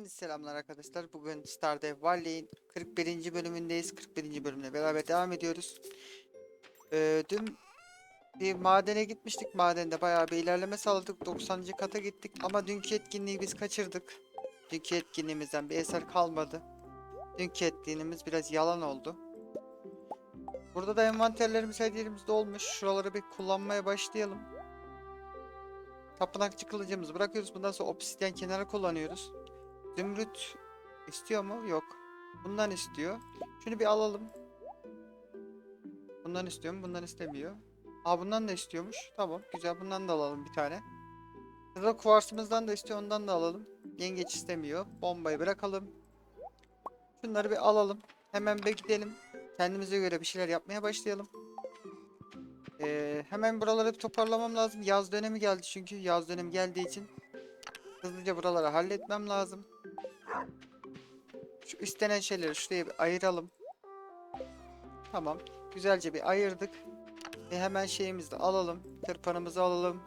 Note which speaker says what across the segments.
Speaker 1: Hepinize selamlar arkadaşlar. Bugün Stardew Valley'in 41. bölümündeyiz. 41. bölümle beraber devam ediyoruz. Ee, dün bir madene gitmiştik. Madende bayağı bir ilerleme sağladık. 90. kata gittik ama dünkü etkinliği biz kaçırdık. Dünkü etkinliğimizden bir eser kalmadı. Dünkü etkinliğimiz biraz yalan oldu. Burada da envanterlerimiz her yerimizde olmuş. Şuraları bir kullanmaya başlayalım. Tapınakçı kılıcımızı bırakıyoruz. Bundan sonra obsidyen kenara kullanıyoruz. Zümrüt istiyor mu? Yok. Bundan istiyor. Şunu bir alalım. Bundan istiyor mu? Bundan istemiyor. Aa bundan da istiyormuş. Tamam güzel bundan da alalım bir tane. Burada kuvarsımızdan da istiyor ondan da alalım. Yengeç istemiyor. Bombayı bırakalım. Şunları bir alalım. Hemen bir gidelim. Kendimize göre bir şeyler yapmaya başlayalım. Ee, hemen buraları bir toparlamam lazım. Yaz dönemi geldi çünkü. Yaz dönemi geldiği için hızlıca buraları halletmem lazım. Şu istenen şeyleri şuraya bir ayıralım. Tamam. Güzelce bir ayırdık. Ve hemen şeyimizi de alalım. Tırpanımızı alalım.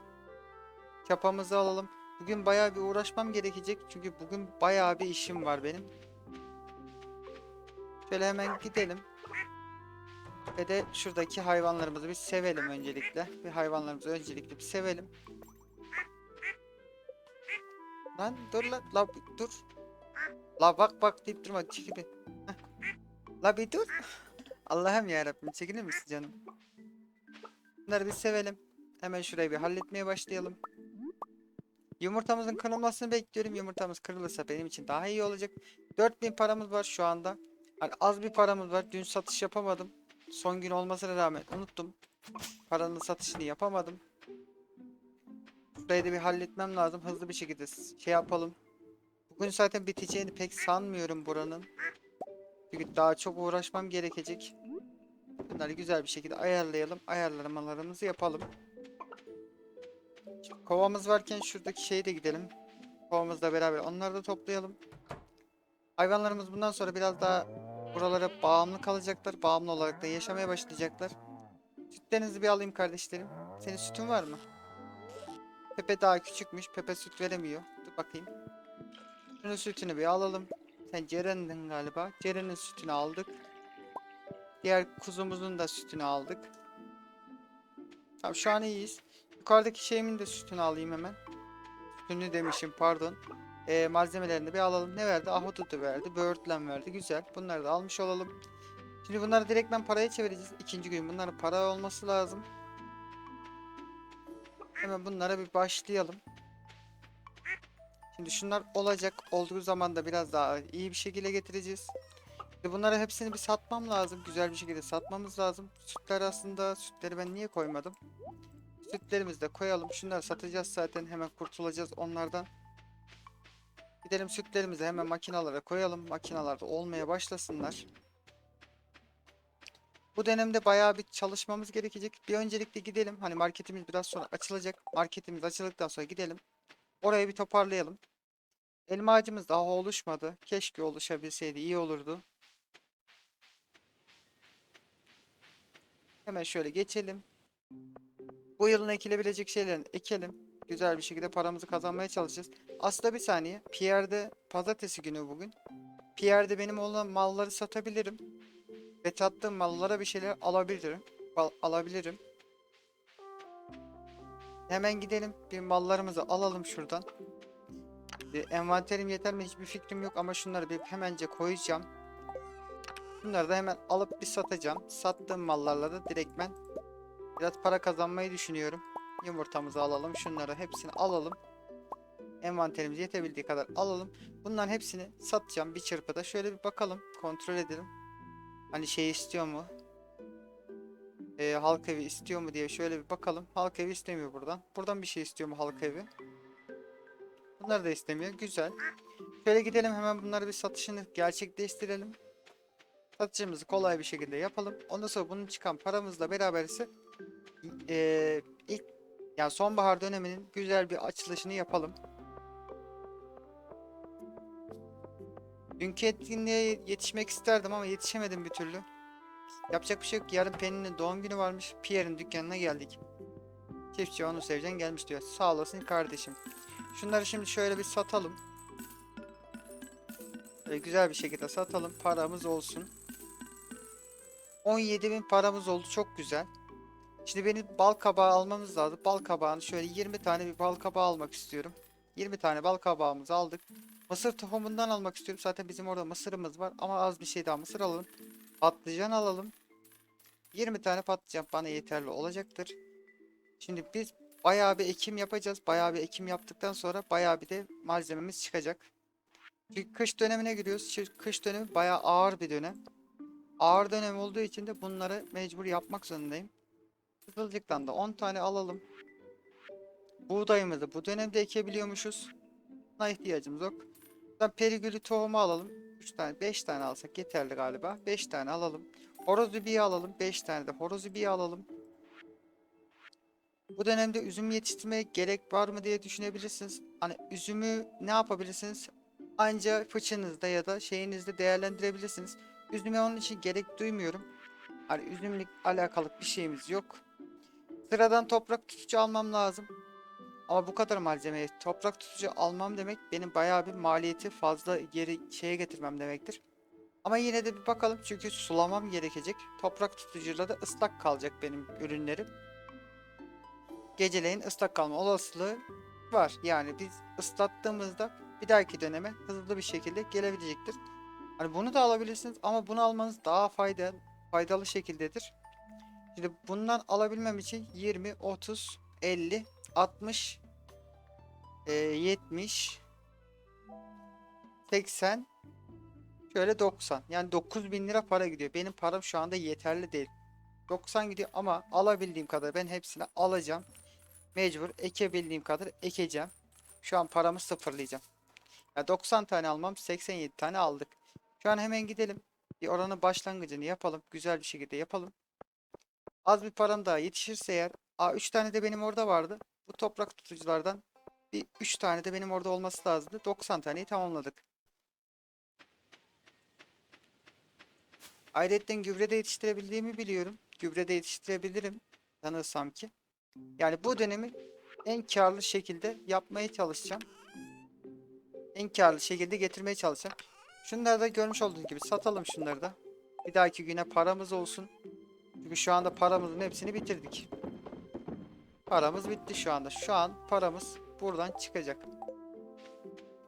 Speaker 1: Çapamızı alalım. Bugün bayağı bir uğraşmam gerekecek. Çünkü bugün bayağı bir işim var benim. Şöyle hemen gidelim. Ve de şuradaki hayvanlarımızı bir sevelim öncelikle. Bir hayvanlarımızı öncelikle bir sevelim. Lan dur lan. La dur. La bak bak deyip durma. Çekil bir. La bir dur. Allah'ım yarabbim çekilir misin canım? Bunları bir sevelim. Hemen şurayı bir halletmeye başlayalım. Yumurtamızın kırılmasını bekliyorum. Yumurtamız kırılırsa benim için daha iyi olacak. 4000 paramız var şu anda. Hani az bir paramız var. Dün satış yapamadım. Son gün olmasına rağmen unuttum. Paranın satışını yapamadım. Burayı da bir halletmem lazım. Hızlı bir şekilde şey yapalım. Bugün zaten biteceğini pek sanmıyorum buranın. Çünkü daha çok uğraşmam gerekecek. Bunları güzel bir şekilde ayarlayalım. Ayarlamalarımızı yapalım. Şimdi kovamız varken şuradaki şeye de gidelim. Kovamızla beraber onları da toplayalım. Hayvanlarımız bundan sonra biraz daha buralara bağımlı kalacaklar. Bağımlı olarak da yaşamaya başlayacaklar. Sütlerinizi bir alayım kardeşlerim. Senin sütün var mı? Pepe daha küçükmüş. Pepe süt veremiyor. Dur bakayım. Şunun sütünü bir alalım. Sen Ceren'din galiba. Ceren'in sütünü aldık. Diğer kuzumuzun da sütünü aldık. Tamam şu an iyiyiz. Yukarıdaki şeyimin de sütünü alayım hemen. Sütünü demişim pardon. Ee, malzemelerini bir alalım. Ne verdi? Ahududu verdi. Böğürtlen verdi. Güzel. Bunları da almış olalım. Şimdi bunları direktmen paraya çevireceğiz. İkinci gün bunların para olması lazım. Hemen bunlara bir başlayalım. Şimdi şunlar olacak. Olduğu zaman da biraz daha iyi bir şekilde getireceğiz. Ve bunları hepsini bir satmam lazım. Güzel bir şekilde satmamız lazım. Sütler aslında sütleri ben niye koymadım? Sütlerimizi de koyalım. Şunları satacağız zaten. Hemen kurtulacağız onlardan. Gidelim sütlerimizi hemen makinalara koyalım. Makinalarda olmaya başlasınlar. Bu dönemde bayağı bir çalışmamız gerekecek. Bir öncelikle gidelim. Hani marketimiz biraz sonra açılacak. Marketimiz açıldıktan sonra gidelim. Orayı bir toparlayalım. Elma ağacımız daha oluşmadı. Keşke oluşabilseydi iyi olurdu. Hemen şöyle geçelim. Bu yılın ekilebilecek şeylerini ekelim. Güzel bir şekilde paramızı kazanmaya çalışacağız. Aslında bir saniye. Pierre'de pazartesi günü bugün. Pierre'de benim olan malları satabilirim. Ve sattığım mallara bir şeyler alabilirim. Al- alabilirim. Hemen gidelim. Bir mallarımızı alalım şuradan. Bir envanterim yeter mi hiçbir fikrim yok ama şunları bir hemence koyacağım. Bunları da hemen alıp bir satacağım. Sattığım mallarla da direktmen biraz para kazanmayı düşünüyorum. Yumurtamızı alalım. Şunları hepsini alalım. Envanterimiz yetebildiği kadar alalım. Bunların hepsini satacağım bir çırpıda. Şöyle bir bakalım. Kontrol edelim. Hani şey istiyor mu? Ee, halk evi istiyor mu diye şöyle bir bakalım. Halk evi istemiyor buradan. Buradan bir şey istiyor mu halk evi? Bunlar da istemiyor. Güzel. Şöyle gidelim hemen bunları bir satışını gerçekleştirelim. Satışımızı kolay bir şekilde yapalım. Ondan sonra bunun çıkan paramızla beraber ise eee, ilk yani sonbahar döneminin güzel bir açılışını yapalım. Dünkü etkinliğe yetişmek isterdim ama yetişemedim bir türlü. Yapacak bir şey yok. Yarın Penny'nin doğum günü varmış. Pierre'in dükkanına geldik. Çiftçi onu seveceksin gelmiş diyor. Sağ olasın kardeşim. Şunları şimdi şöyle bir satalım. Böyle güzel bir şekilde satalım. Paramız olsun. 17.000 paramız oldu. Çok güzel. Şimdi benim bal kabağı almamız lazım. Bal kabağını şöyle 20 tane bir bal kabağı almak istiyorum. 20 tane bal kabağımızı aldık. Mısır tohumundan almak istiyorum. Zaten bizim orada mısırımız var. Ama az bir şey daha mısır alalım. Patlıcan alalım. 20 tane patlıcan bana yeterli olacaktır. Şimdi biz bayağı bir ekim yapacağız. Bayağı bir ekim yaptıktan sonra bayağı bir de malzememiz çıkacak. Çünkü kış dönemine giriyoruz. Şu kış dönemi bayağı ağır bir dönem. Ağır dönem olduğu için de bunları mecbur yapmak zorundayım. Kızılcıktan da 10 tane alalım. Buğdayımızı bu dönemde ekebiliyormuşuz. Buna ihtiyacımız yok. Buradan perigülü tohumu alalım. 3 tane 5 tane alsak yeterli galiba. 5 tane alalım. Horoz ibiği alalım. 5 tane de horoz ibiği alalım. Bu dönemde üzüm yetiştirmeye gerek var mı diye düşünebilirsiniz. Hani üzümü ne yapabilirsiniz? Anca fıçınızda ya da şeyinizde değerlendirebilirsiniz. Üzüme onun için gerek duymuyorum. Hani üzümlük alakalı bir şeyimiz yok. Sıradan toprak tutucu almam lazım. Ama bu kadar malzemeyi toprak tutucu almam demek benim bayağı bir maliyeti fazla geri şeye getirmem demektir. Ama yine de bir bakalım çünkü sulamam gerekecek. Toprak tutucuyla da ıslak kalacak benim ürünlerim. Geceleyin ıslak kalma olasılığı var. Yani biz ıslattığımızda bir dahaki döneme hızlı bir şekilde gelebilecektir. Hani bunu da alabilirsiniz ama bunu almanız daha faydalı, faydalı şekildedir. Şimdi bundan alabilmem için 20, 30, 50, 60, e, 70, 80, şöyle 90. Yani 9000 lira para gidiyor. Benim param şu anda yeterli değil. 90 gidiyor ama alabildiğim kadar ben hepsini alacağım. Mecbur ekebildiğim kadar ekeceğim. Şu an paramı sıfırlayacağım. Ya 90 tane almam 87 tane aldık. Şu an hemen gidelim. Bir oranın başlangıcını yapalım. Güzel bir şekilde yapalım. Az bir param daha yetişirse eğer. Aa 3 tane de benim orada vardı. Bu toprak tutuculardan bir 3 tane de benim orada olması lazımdı. 90 taneyi tamamladık. Ayrıca gübre de yetiştirebildiğimi biliyorum. Gübre de yetiştirebilirim. Sanırsam ki. Yani bu dönemi en karlı şekilde yapmaya çalışacağım. En karlı şekilde getirmeye çalışacağım. Şunları da görmüş olduğunuz gibi satalım şunları da. Bir dahaki güne paramız olsun. Çünkü şu anda paramızın hepsini bitirdik. Paramız bitti şu anda. Şu an paramız buradan çıkacak.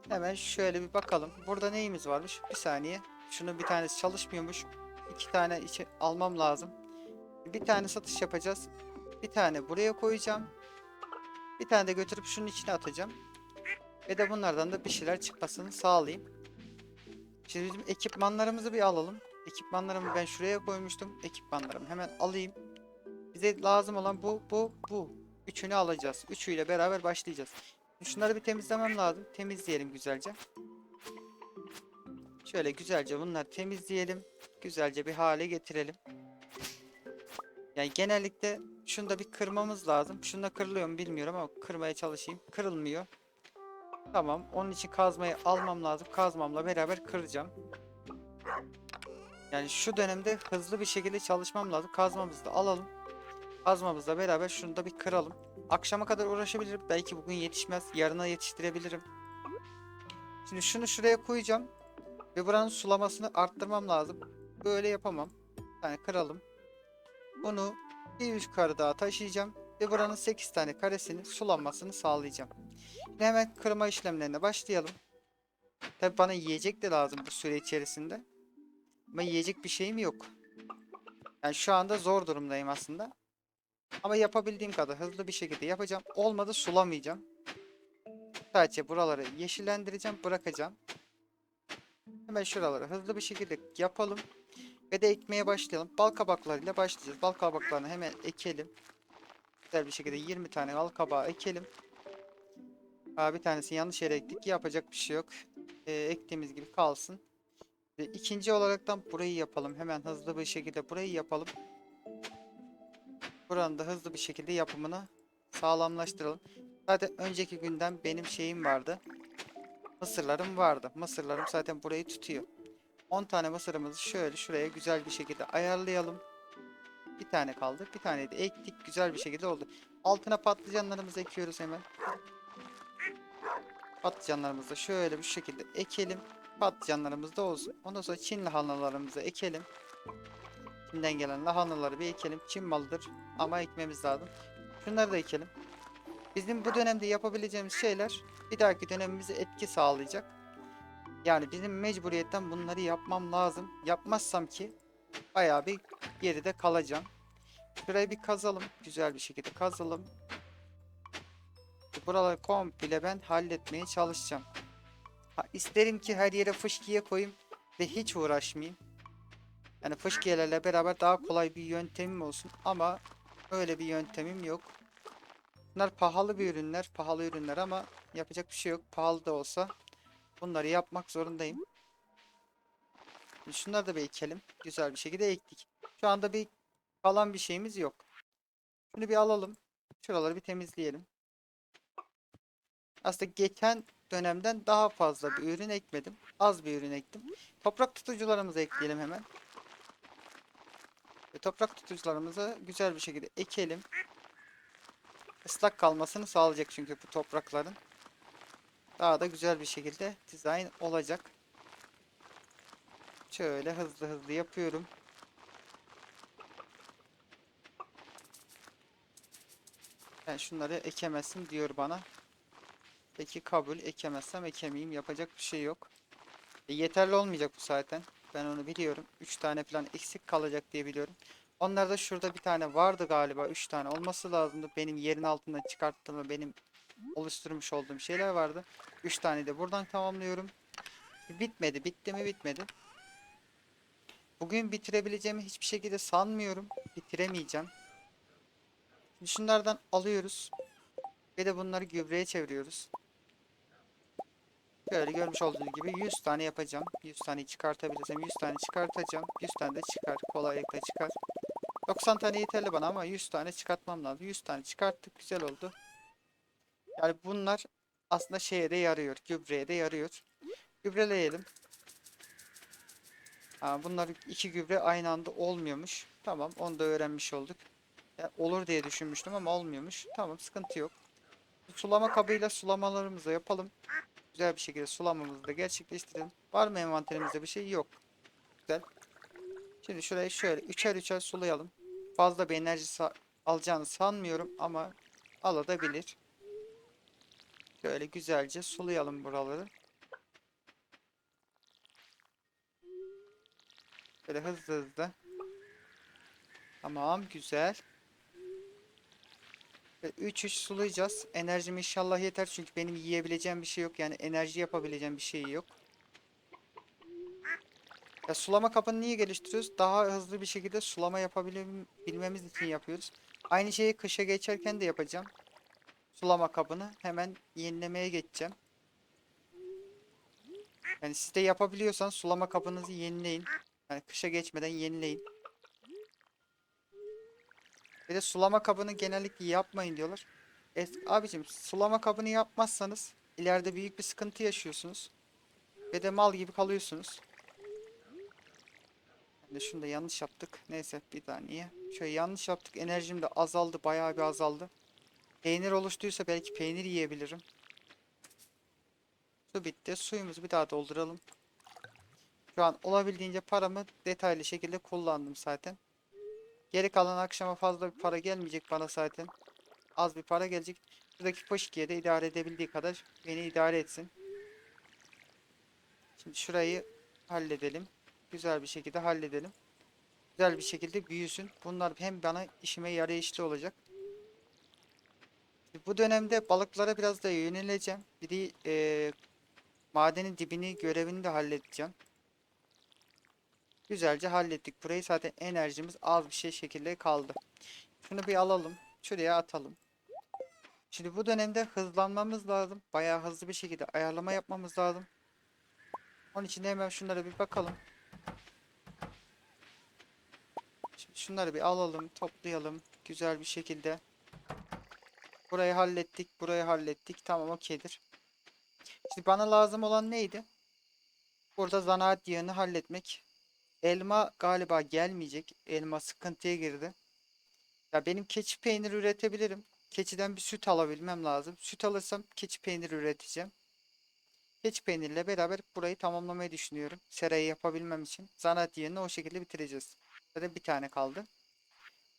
Speaker 1: Hemen şöyle bir bakalım. Burada neyimiz varmış? Bir saniye. Şunun bir tanesi çalışmıyormuş. İki tane içi almam lazım. Bir tane satış yapacağız. Bir tane buraya koyacağım. Bir tane de götürüp şunun içine atacağım. Ve de bunlardan da bir şeyler çıkmasını sağlayayım. Şimdi bizim ekipmanlarımızı bir alalım. Ekipmanlarımı ben şuraya koymuştum. Ekipmanlarımı hemen alayım. Bize lazım olan bu, bu, bu. Üçünü alacağız. Üçüyle beraber başlayacağız. Şunları bir temizlemem lazım. Temizleyelim güzelce. Şöyle güzelce bunları temizleyelim. Güzelce bir hale getirelim. Yani genellikle şunu da bir kırmamız lazım. Şunda kırılıyor mu bilmiyorum ama kırmaya çalışayım. Kırılmıyor. Tamam. Onun için kazmayı almam lazım. Kazmamla beraber kıracağım. Yani şu dönemde hızlı bir şekilde çalışmam lazım. Kazmamızı da alalım. Kazmamızla beraber şunu da bir kıralım. Akşama kadar uğraşabilirim. Belki bugün yetişmez. Yarına yetiştirebilirim. Şimdi şunu şuraya koyacağım. Ve buranın sulamasını arttırmam lazım. Böyle yapamam. Yani kıralım. Bunu bir yukarı daha taşıyacağım. Ve buranın 8 tane karesini sulanmasını sağlayacağım. Şimdi hemen kırma işlemlerine başlayalım. Tabi bana yiyecek de lazım bu süre içerisinde. Ama yiyecek bir şeyim yok. Yani şu anda zor durumdayım aslında. Ama yapabildiğim kadar hızlı bir şekilde yapacağım. Olmadı sulamayacağım. Sadece buraları yeşillendireceğim, bırakacağım. Hemen şuraları hızlı bir şekilde yapalım. Ve de ekmeye başlayalım. Bal kabaklarıyla başlayacağız. Bal kabaklarını hemen ekelim. Güzel bir şekilde 20 tane bal kabağı ekelim. Aa, bir tanesi yanlış yere ektik. Yapacak bir şey yok. Ee, ektiğimiz gibi kalsın. Ve ikinci olaraktan burayı yapalım. Hemen hızlı bir şekilde burayı yapalım. Buranın da hızlı bir şekilde yapımını sağlamlaştıralım. Zaten önceki günden benim şeyim vardı. Mısırlarım vardı. Mısırlarım zaten burayı tutuyor. 10 tane mısırımızı şöyle şuraya güzel bir şekilde ayarlayalım. Bir tane kaldı. Bir tane de ektik. Güzel bir şekilde oldu. Altına patlıcanlarımızı ekiyoruz hemen. Patlıcanlarımızı da şöyle bir şekilde ekelim. Patlıcanlarımız da olsun. Ondan sonra Çin lahanalarımızı ekelim. Çin'den gelen lahanaları bir ekelim. Çin malıdır ama ekmemiz lazım. Şunları da ekelim. Bizim bu dönemde yapabileceğimiz şeyler bir dahaki dönemimize etki sağlayacak. Yani bizim mecburiyetten bunları yapmam lazım. Yapmazsam ki bayağı bir geride kalacağım. Şurayı bir kazalım. Güzel bir şekilde kazalım. Buraları komple ben halletmeye çalışacağım. Ha, isterim ki her yere fışkiye koyayım ve hiç uğraşmayayım. Yani fışkiyelerle beraber daha kolay bir yöntemim olsun ama öyle bir yöntemim yok. Bunlar pahalı bir ürünler, pahalı ürünler ama yapacak bir şey yok. Pahalı da olsa bunları yapmak zorundayım. Şunları da bir ekelim. Güzel bir şekilde ektik. Şu anda bir kalan bir şeyimiz yok. Şunu bir alalım. Şuraları bir temizleyelim. Aslında geçen dönemden daha fazla bir ürün ekmedim. Az bir ürün ektim. Toprak tutucularımızı ekleyelim hemen. Ve toprak tutucularımızı güzel bir şekilde ekelim. Islak kalmasını sağlayacak çünkü bu toprakların. Daha da güzel bir şekilde dizayn olacak. Şöyle hızlı hızlı yapıyorum. Ben şunları ekemezsin diyor bana. Peki kabul ekemezsem ekemeyeyim. Yapacak bir şey yok. E, yeterli olmayacak bu zaten. Ben onu biliyorum. 3 tane falan eksik kalacak diye biliyorum. Onlarda şurada bir tane vardı galiba. 3 tane olması lazımdı. Benim yerin altından çıkarttığım benim oluşturmuş olduğum şeyler vardı. 3 tane de buradan tamamlıyorum. Bitmedi. Bitti mi bitmedi. Bugün bitirebileceğimi hiçbir şekilde sanmıyorum. Bitiremeyeceğim. Şimdi şunlardan alıyoruz. Ve de bunları gübreye çeviriyoruz. Şöyle görmüş olduğunuz gibi 100 tane yapacağım. 100 tane çıkartabilirsem 100 tane çıkartacağım. 100 tane de çıkar. Kolaylıkla çıkar. 90 tane yeterli bana ama 100 tane çıkartmam lazım. 100 tane çıkarttık. Güzel oldu. Yani bunlar aslında şeye de yarıyor. Gübreye de yarıyor. Gübreleyelim. Ha, bunlar iki gübre aynı anda olmuyormuş. Tamam onu da öğrenmiş olduk. Ya, olur diye düşünmüştüm ama olmuyormuş. Tamam sıkıntı yok. Sulama kabıyla sulamalarımızı yapalım. Güzel bir şekilde sulamamızı da gerçekleştirelim. Var mı envanterimizde bir şey? Yok. Güzel. Şimdi şurayı şöyle üçer üçer sulayalım. Fazla bir enerji sa- alacağını sanmıyorum ama alabilir. Şöyle güzelce sulayalım buraları. Böyle hızlı hızlı. Tamam güzel. 3-3 sulayacağız. Enerjim inşallah yeter çünkü benim yiyebileceğim bir şey yok. Yani enerji yapabileceğim bir şey yok. Ya sulama kabını niye geliştiriyoruz? Daha hızlı bir şekilde sulama yapabilmemiz için yapıyoruz. Aynı şeyi kışa geçerken de yapacağım. Sulama kabını hemen yenilemeye geçeceğim. Yani siz de yapabiliyorsanız sulama kabınızı yenileyin. Yani kışa geçmeden yenileyin. Bir de sulama kabını genellikle yapmayın diyorlar. Es abicim sulama kabını yapmazsanız ileride büyük bir sıkıntı yaşıyorsunuz. Ve de mal gibi kalıyorsunuz. De şunu da yanlış yaptık. Neyse bir saniye. Şöyle yanlış yaptık. Enerjim de azaldı. Bayağı bir azaldı. Peynir oluştuysa belki peynir yiyebilirim. Su bitti. Suyumuzu bir daha dolduralım. Şu an olabildiğince paramı detaylı şekilde kullandım zaten. Geri kalan akşama fazla bir para gelmeyecek bana zaten. Az bir para gelecek. Buradaki poşkiye de idare edebildiği kadar beni idare etsin. Şimdi şurayı halledelim. Güzel bir şekilde halledelim. Güzel bir şekilde büyüsün. Bunlar hem bana işime yarayışlı olacak. Bu dönemde balıklara biraz da yöneleceğim. Bir de eee, madenin dibini görevini de halledeceğim. Güzelce hallettik. Burayı zaten enerjimiz az bir şey şekilde kaldı. Şunu bir alalım. Şuraya atalım. Şimdi bu dönemde hızlanmamız lazım. Bayağı hızlı bir şekilde ayarlama yapmamız lazım. Onun için hemen şunlara bir bakalım. Şimdi şunları bir alalım, toplayalım. Güzel bir şekilde. Burayı hallettik, burayı hallettik. Tamam okeydir. Şimdi bana lazım olan neydi? Burada zanaat yığını halletmek. Elma galiba gelmeyecek. Elma sıkıntıya girdi. Ya benim keçi peyniri üretebilirim. Keçiden bir süt alabilmem lazım. Süt alırsam keçi peyniri üreteceğim. Keçi peyniriyle beraber burayı tamamlamayı düşünüyorum. Serayı yapabilmem için. Zanaat yerini o şekilde bitireceğiz. Zaten bir tane kaldı.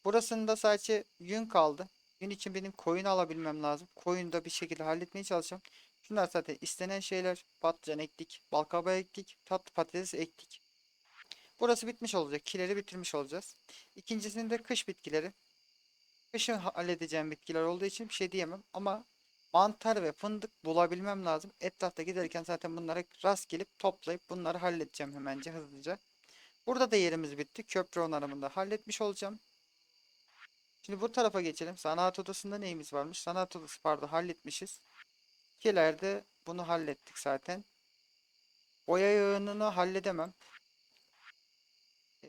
Speaker 1: Burasında sadece yün kaldı. Yün için benim koyun alabilmem lazım. Koyunu da bir şekilde halletmeye çalışacağım. Şunlar zaten istenen şeyler. Patlıcan ektik, balkabağ ektik, tatlı patates ektik. Burası bitmiş olacak. Kileri bitirmiş olacağız. İkincisinde kış bitkileri. Kışın halledeceğim bitkiler olduğu için bir şey diyemem ama mantar ve fındık bulabilmem lazım. Etrafta giderken zaten bunlara rast gelip toplayıp bunları halledeceğim hemence hızlıca. Burada da yerimiz bitti. Köprü onarımını da halletmiş olacağım. Şimdi bu tarafa geçelim. Sanat odasında neyimiz varmış? Sanat odası pardon halletmişiz. Kilerde bunu hallettik zaten. Boya yığınını halledemem.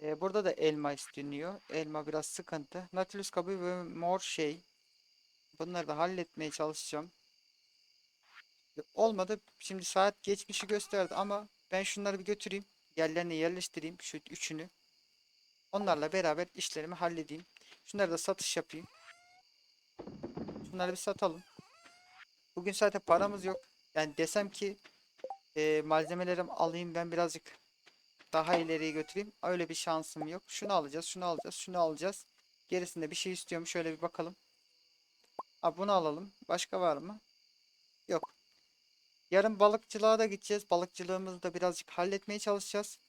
Speaker 1: Ee, burada da elma isteniyor. Elma biraz sıkıntı. Nautilus kabuğu ve mor şey. Bunları da halletmeye çalışacağım. Olmadı. Şimdi saat geçmişi gösterdi ama ben şunları bir götüreyim. Yerlerine yerleştireyim. Şu üçünü. Onlarla beraber işlerimi halledeyim. Şunları da satış yapayım. Şunları bir satalım. Bugün zaten paramız yok. Yani desem ki e, malzemelerimi alayım ben birazcık daha ileriye götüreyim. Öyle bir şansım yok. Şunu alacağız, şunu alacağız, şunu alacağız. Gerisinde bir şey istiyorum. Şöyle bir bakalım. Ha, bunu alalım. Başka var mı? Yok. Yarın balıkçılığa da gideceğiz. Balıkçılığımızı da birazcık halletmeye çalışacağız.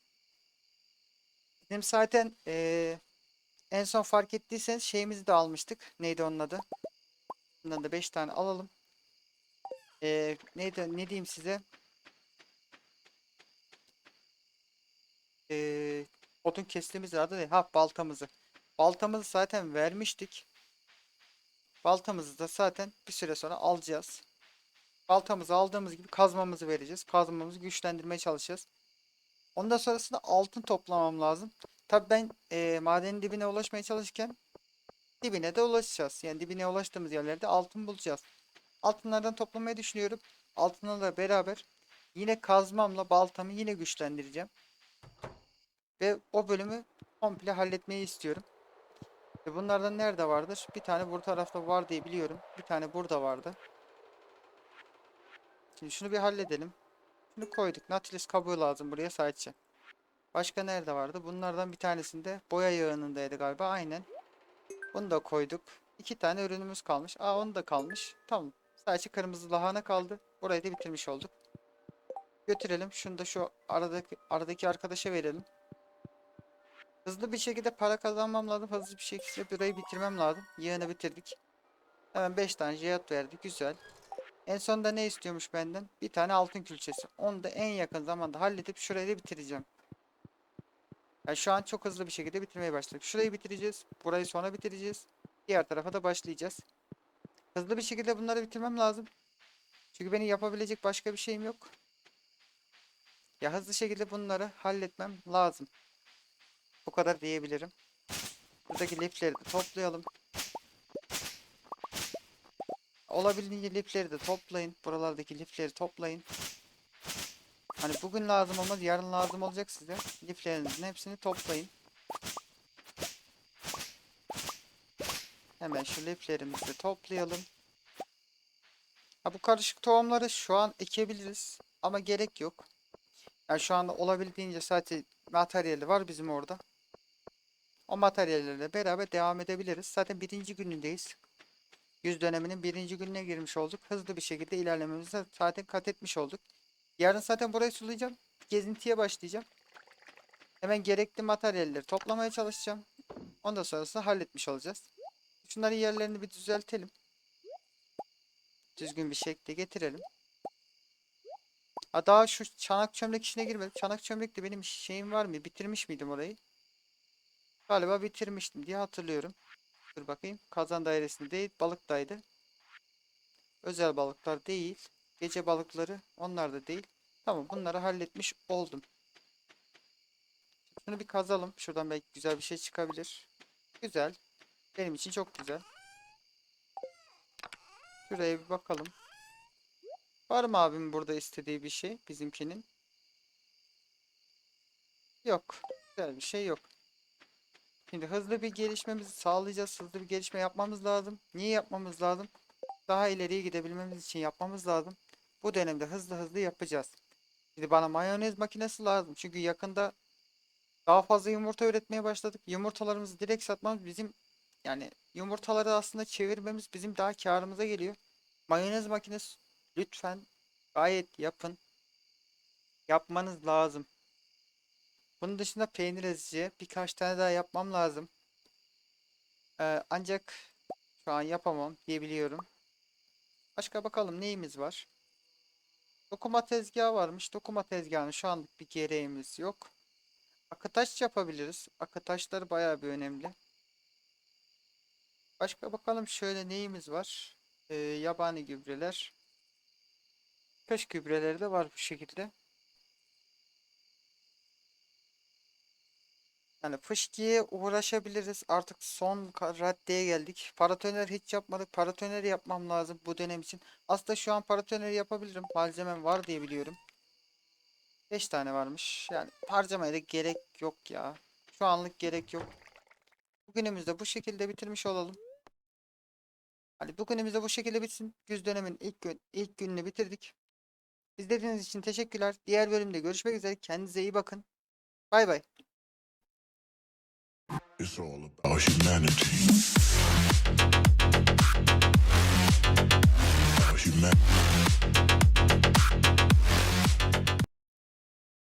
Speaker 1: Bizim zaten eee, en son fark ettiyseniz şeyimizi de almıştık. Neydi onun adı? Bundan da 5 tane alalım. Eee, neydi ne diyeyim size? Eee odun kestiğimiz adı ne? Ha baltamızı. Baltamızı zaten vermiştik. Baltamızı da zaten bir süre sonra alacağız. Baltamızı aldığımız gibi kazmamızı vereceğiz. Kazmamızı güçlendirmeye çalışacağız. Ondan sonrasında altın toplamam lazım. Tabii ben eee madenin dibine ulaşmaya çalışırken dibine de ulaşacağız. Yani dibine ulaştığımız yerlerde altın bulacağız. Altınlardan toplamayı düşünüyorum. Altınlarla beraber yine kazmamla baltamı yine güçlendireceğim. Ve o bölümü komple halletmeyi istiyorum. Ve bunlardan nerede vardır? Bir tane bu tarafta var diye biliyorum. Bir tane burada vardı. Şimdi şunu bir halledelim. Şunu koyduk. Nautilus kabuğu lazım buraya sadece. Başka nerede vardı? Bunlardan bir tanesinde boya yağınındaydı galiba. Aynen. Bunu da koyduk. İki tane ürünümüz kalmış. Aa onu da kalmış. Tamam. Sadece kırmızı lahana kaldı. Burayı da bitirmiş olduk. Götürelim. Şunu da şu aradaki aradaki arkadaşa verelim. Hızlı bir şekilde para kazanmam lazım. Hızlı bir şekilde burayı bitirmem lazım. Yığını bitirdik. Hemen 5 tane jiyat verdi. Güzel. En sonunda ne istiyormuş benden? Bir tane altın külçesi. Onu da en yakın zamanda halledip şurayı da bitireceğim. Yani şu an çok hızlı bir şekilde bitirmeye başladık. Şurayı bitireceğiz. Burayı sonra bitireceğiz. Diğer tarafa da başlayacağız. Hızlı bir şekilde bunları bitirmem lazım. Çünkü benim yapabilecek başka bir şeyim yok. Ya hızlı şekilde bunları halletmem lazım. Bu kadar diyebilirim. Buradaki lifleri de toplayalım. Olabildiğince lifleri de toplayın. Buralardaki lifleri toplayın. Hani bugün lazım olmaz, yarın lazım olacak size. Liflerinizin hepsini toplayın. Hemen şu liflerimizi de toplayalım. Ha, bu karışık tohumları şu an ekebiliriz. Ama gerek yok. Yani şu anda olabildiğince sadece materyali var bizim orada. O materyallerle beraber devam edebiliriz. Zaten birinci günündeyiz. Yüz döneminin birinci gününe girmiş olduk. Hızlı bir şekilde ilerlememizi zaten kat etmiş olduk. Yarın zaten burayı sulayacağım. Gezintiye başlayacağım. Hemen gerekli materyalleri toplamaya çalışacağım. Ondan sonrasında halletmiş olacağız. Şunların yerlerini bir düzeltelim. Düzgün bir şekilde getirelim. Ha daha şu çanak çömlek işine girmedim. Çanak çömlekte benim şeyim var mı? Bitirmiş miydim orayı? Galiba bitirmiştim diye hatırlıyorum. Dur bakayım. Kazan dairesinde değil. Balıktaydı. Özel balıklar değil. Gece balıkları onlar da değil. Tamam bunları halletmiş oldum. Şunu bir kazalım. Şuradan belki güzel bir şey çıkabilir. Güzel. Benim için çok güzel. Şuraya bir bakalım. Var mı abim burada istediği bir şey bizimkinin? Yok. Güzel bir şey yok. Şimdi hızlı bir gelişmemizi sağlayacağız. Hızlı bir gelişme yapmamız lazım. Niye yapmamız lazım? Daha ileriye gidebilmemiz için yapmamız lazım. Bu dönemde hızlı hızlı yapacağız. Şimdi bana mayonez makinesi lazım. Çünkü yakında daha fazla yumurta üretmeye başladık. Yumurtalarımızı direkt satmamız bizim yani yumurtaları aslında çevirmemiz bizim daha karımıza geliyor. Mayonez makinesi lütfen gayet yapın. Yapmanız lazım. Bunun dışında peynir ezici birkaç tane daha yapmam lazım. Ee, ancak şu an yapamam diyebiliyorum. Başka bakalım neyimiz var. Dokuma tezgahı varmış. Dokuma tezgahının şu anlık bir gereğimiz yok. Akıtaş yapabiliriz. Akıtaşlar bayağı bir önemli. Başka bakalım şöyle neyimiz var. Ee, yabani gübreler. Kış gübreleri de var bu şekilde. Yani fışkiye uğraşabiliriz. Artık son raddeye geldik. Paratoner hiç yapmadık. Paratoner yapmam lazım bu dönem için. Aslında şu an paratoner yapabilirim. Malzemem var diye biliyorum. 5 tane varmış. Yani harcamaya da gerek yok ya. Şu anlık gerek yok. Bugünümüzde bu şekilde bitirmiş olalım. Hani bugünümüzde bu şekilde bitsin. Güz dönemin ilk gün ilk gününü bitirdik. İzlediğiniz için teşekkürler. Diğer bölümde görüşmek üzere. Kendinize iyi bakın. Bay bay.
Speaker 2: It's all about humanity. About humanity.